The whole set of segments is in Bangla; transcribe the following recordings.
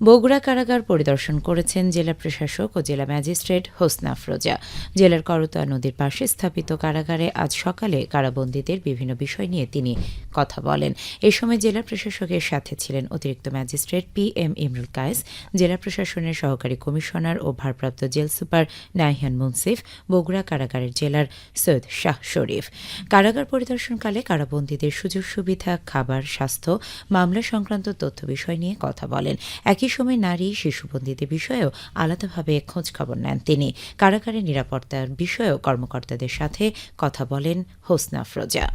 বগুড়া কারাগার পরিদর্শন করেছেন জেলা প্রশাসক ও জেলা ম্যাজিস্ট্রেট হোসনা আফরোজা জেলার করতোয়া নদীর পাশে স্থাপিত কারাগারে আজ সকালে কারাবন্দীদের বিভিন্ন বিষয় নিয়ে তিনি কথা বলেন। এ সময় জেলা প্রশাসকের সাথে ছিলেন অতিরিক্ত magistrate P M Imrul Kayes, জেলা প্রশাসনের সহকারী কমিশনার ও ভারপ্রাপ্ত জেল সুপার নাইহান মুন্সিফ, বগুড়া কারাগারের জেলার সৈয়দ শাহ শরীফ। কারাগার পরিদর্শনকালে কারাবন্দীদের সুযোগ সুবিধা, খাবার, স্বাস্থ্য, মামলা সংক্রান্ত তথ্য বিষয় নিয়ে কথা বলেন। একই সময় নারী শিশুবন্দীদের বিষয়েও আলাদাভাবে খোঁজ খবর নেন তিনি। কারাগারের নিরাপত্তার বিষয়েও কর্মকর্তাদের সাথে কথা বলেন হোসনা আফরোজা।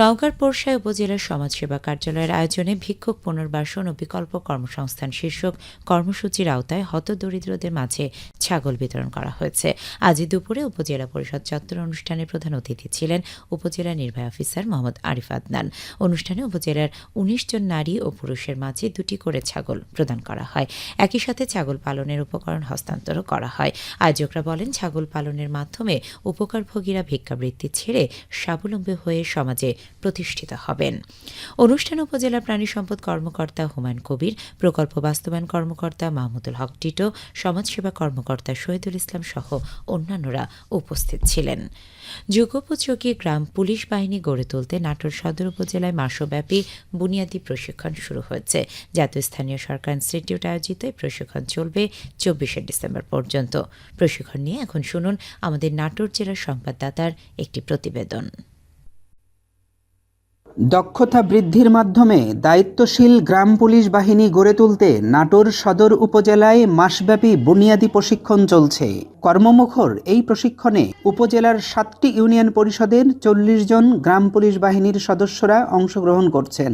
নওগাঁর পোরশায় উপজেলার সমাজসেবা কার্যালয়ের আয়োজনে ভিক্ষুক পুনর্বাসন ও বিকল্প কর্মসংস্থান শীর্ষক কর্মসূচির আওতায় হতদরিদ্রদের মাঝে ছাগল বিতরণ করা হয়েছে। আজ দুপুরে উপজেলা পরিষদ চত্বর অনুষ্ঠানে প্রধান অতিথি ছিলেন উপজেলা নির্বাহী অফিসার মোহাম্মদ আরিফ আদনান। অনুষ্ঠানে উপজেলার উনিশ জন নারী ও পুরুষের মাঝে দুটি করে ছাগল প্রদান করা হয়। একই সাথে ছাগল পালনের উপকরণ হস্তান্তরও করা হয়। আয়োজকরা বলেন, ছাগল পালনের মাধ্যমে উপকারভোগীরা ভিক্ষাবৃত্তি ছেড়ে স্বাবলম্বী হয়ে সমাজে প্রতিষ্ঠিত হবেন। অনুষ্ঠান উপজেলা প্রাণী সম্পদ কর্মকর্তা হুমায়ুন কবির, প্রকল্প বাস্তবায়ন কর্মকর্তা মাহমুদুল হক টিটো, সমাজসেবা কর্মকর্তা শহীদুল ইসলাম সহ অন্যান্যরা উপস্থিত ছিলেন। যুগোপযোগী গ্রাম পুলিশ বাহিনী গড়ে তুলতে নাটোর সদর উপজেলায় মাসব্যাপী বুনিয়াদী প্রশিক্ষণ শুরু হয়েছে। জাতীয় স্থানীয় সরকার ইনস্টিটিউট আয়োজিত এই প্রশিক্ষণ চলবে চব্বিশে ডিসেম্বর পর্যন্ত। প্রশিক্ষণ নিয়ে এখন শুনুন আমাদের নাটোর জেলার সংবাদদাতার একটি প্রতিবেদন। দক্ষতা বৃদ্ধির মাধ্যমে দায়িত্বশীল গ্রাম পুলিশ বাহিনী গড়ে তুলতে নাটোর সদর উপজেলায় মাসব্যাপী বুনিয়াদী প্রশিক্ষণ চলছে। কর্মমুখর এই প্রশিক্ষণে উপজেলার সাতটি ইউনিয়ন পরিষদের চল্লিশ জন গ্রাম পুলিশ বাহিনীর সদস্যরা অংশগ্রহণ করছেন।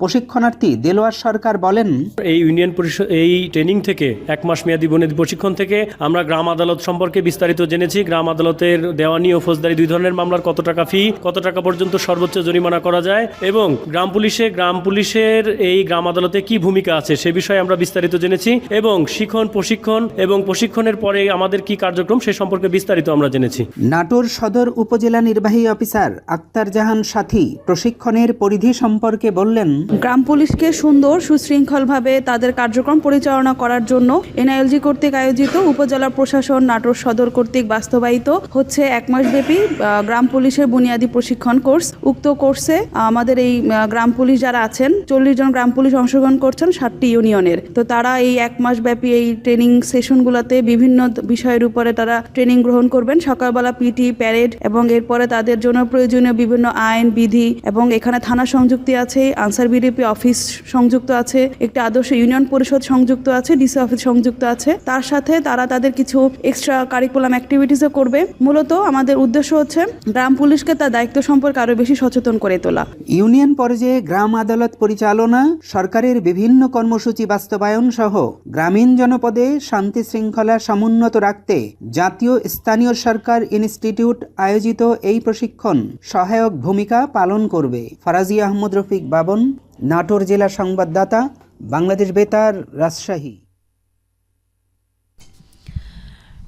প্রশিক্ষণার্থী দেলোয়ার সরকার বলেন, এই ইউনিয়ন পরিষদ এই ট্রেনিং থেকে, এক মাস মেয়াদী বনেদি প্রশিক্ষণ থেকে আমরা গ্রাম আদালত সম্পর্কে বিস্তারিত জেনেছি। গ্রাম আদালতের দেওয়ানি ও ফৌজদারি দুই ধরনের মামলার কত টাকা ফি, কত টাকা পর্যন্ত সর্বোচ্চ জরিমানা করা যায় এবং গ্রাম পুলিশে গ্রাম পুলিশের এই গ্রাম আদালতে কি ভূমিকা আছে সে বিষয়ে আমরা বিস্তারিত জেনেছি এবং শিখন প্রশিক্ষণ এবং প্রশিক্ষণের পরে আমাদের কি কার্যক্রম সে সম্পর্কে বিস্তারিত আমরা জেনেছি। নাটোর সদর উপজেলা নির্বাহী অফিসার আক্তার জাহান সাথী প্রশিক্ষণের পরিধি সম্পর্কে বললেন গ্রাম পুলিশকে সুন্দর সুশৃঙ্খলভাবে তাদের কার্যক্রম পরিচালনা করার জন্য এনআইএলজি কর্তৃক আয়োজিত উপজেলা প্রশাসন নাটোর সদর কর্তৃক বাস্তবায়িত হচ্ছে এক মাসব্যাপী আহ, গ্রাম পুলিশের বুনিয়াদী প্রশিক্ষণ কোর্স। উক্ত কোর্সে আমাদের এই গ্রাম পুলিশ যারা আছেন, চল্লিশ জন গ্রাম পুলিশ অংশগ্রহণ করছেন ষাটটি ইউনিয়নের। তো তারা এই এক মাস ব্যাপী এই ট্রেনিং সেশনগুলোতে বিভিন্ন বিষয়ের উপরে তারা ট্রেনিং গ্রহণ করবেন। সকালবেলা পিটি প্যারেড এবং এরপরে তাদের জন্য প্রয়োজনীয় বিভিন্ন আইন, বিধি এবং এখানে থানা সংযুক্তি আছে, আনসার বিডিপি অফিস সংযুক্ত আছে, একটি আদর্শ ইউনিয়ন পরিষদ সংযুক্ত আছে ডিসি অফিস সংযুক্ত আছে। তার সাথে তারা তাদের কিছু এক্সট্রা কারিকুলাম অ্যাক্টিভিটিসও করবে। মূলত আমাদের উদ্দেশ্য হচ্ছে গ্রাম পুলিশকে তার দায়িত্ব সম্পর্কে আরও বেশি সচেতন করে তোলা। ইউনিয়ন পর্যায়ে গ্রাম আদালত পরিচালনা, সরকারের বিভিন্ন কর্মসূচি বাস্তবায়ন সহ গ্রামীণ জনপদে শান্তি শৃঙ্খলা সমুন্নত রাখতে জাতীয় স্থানীয় সরকার ইনস্টিটিউট আয়োজিত এই প্রশিক্ষণ সহায়ক ভূমিকা পালন করবে। ফারাজি আহমদ রফিক বাবন, নাটোর জেলা সংবাদদাতা, বাংলাদেশ বেতার, রাজশাহী।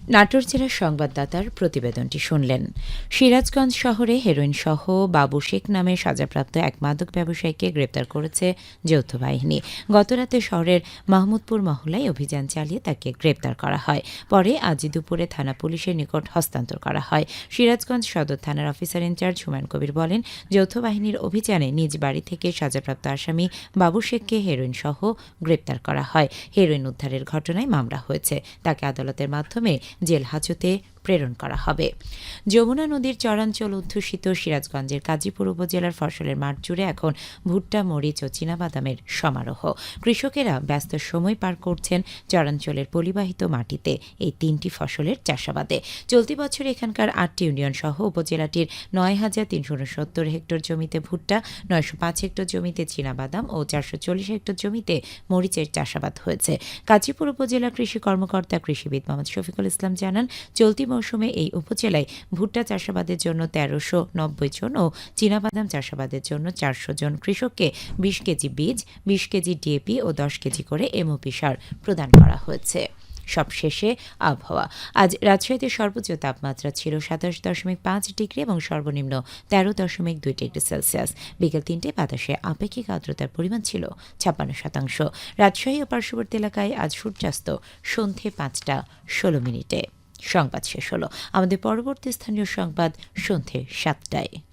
নাটোর জেলার সংবাদদাতার প্রতিবেদনটি শুনলেন। সিরাজগঞ্জ শহরে হেরোইন সহ বাবু শেখ নামে সাজাপ্রাপ্ত এক মাদক ব্যবসায়ীকে গ্রেপ্তার করেছে যৌথ বাহিনী। গতরাতে শহরের মাহমুদপুর মহলায় অভিযান চালিয়ে তাকে গ্রেপ্তার করা হয়। পরে আজ দুপুরে থানা পুলিশের নিকট হস্তান্তর করা হয়। সিরাজগঞ্জ সদর থানার অফিসার ইনচার্জ হুমায়ুন কবির বলেন, যৌথ বাহিনীর অভিযানে নিজ বাড়ি থেকে সাজাপ্রাপ্ত আসামি বাবু শেখকে হেরোইন সহ গ্রেপ্তার করা হয়। হেরোইন উদ্ধারের ঘটনায় মামলা হয়েছে। তাকে আদালতের মাধ্যমে জেল হাজতে প্রেরণ করা হবে। যমুনা নদীর চরাঞ্চল অধ্যুষিত সিরাজগঞ্জের কাজীপুর উপজেলার ফসলের মাঠ জুড়ে এখন ভুট্টা, মরিচ ও চীনাবাদামের সমারোহ। কৃষকেরা ব্যস্ত সময় পার করছেন চরাঞ্চলের পরিবাহিত মাটিতে এই তিনটি ফসলের চাষাবাদে। চলতি বছর এখানকার আটটি ইউনিয়ন সহ উপজেলাটির নয় হাজার তিনশো উনসত্তর হেক্টর জমিতে ভুট্টা, নয়শো পাঁচ হেক্টর জমিতে চীনাবাদাম ও চারশো চল্লিশ হেক্টর জমিতে মরিচের চাষাবাদ হয়েছে। কাজীপুর উপজেলা কৃষি কর্মকর্তা কৃষিবিদ মোহাম্মদ শফিকুল ইসলাম জানান, চলতি মৌসুমে এই উপজেলায় ভুট্টা চাষাবাদের জন্য তেরোশো নব্বই জন ও চীনাবাদাম চাষাবাদের জন্য চারশো জন কৃষককে বিশ কেজি বীজ, বিশ কেজি ডিএপি ও দশ কেজি করে এমওপি সার প্রদান করা হয়েছে। সবশেষে আবহাওয়া। আজ রাজশাহীতে সর্বোচ্চ তাপমাত্রা ছিল সাতাশ দশমিক পাঁচ ডিগ্রি এবং সর্বনিম্ন তেরো দশমিক দুই ডিগ্রি সেলসিয়াস। বিকেল তিনটে বাতাসে আপেক্ষিক আর্দ্রতার পরিমাণ ছিল ছাপ্পান্ন শতাংশ। রাজশাহী ও পার্শ্ববর্তী এলাকায় আজ সূর্যাস্ত সন্ধে পাঁচটা ষোলো মিনিটে। সংবাদ শেষ হলো। আমাদের পরবর্তী স্থানীয় সংবাদ সন্ধে সাতটায়।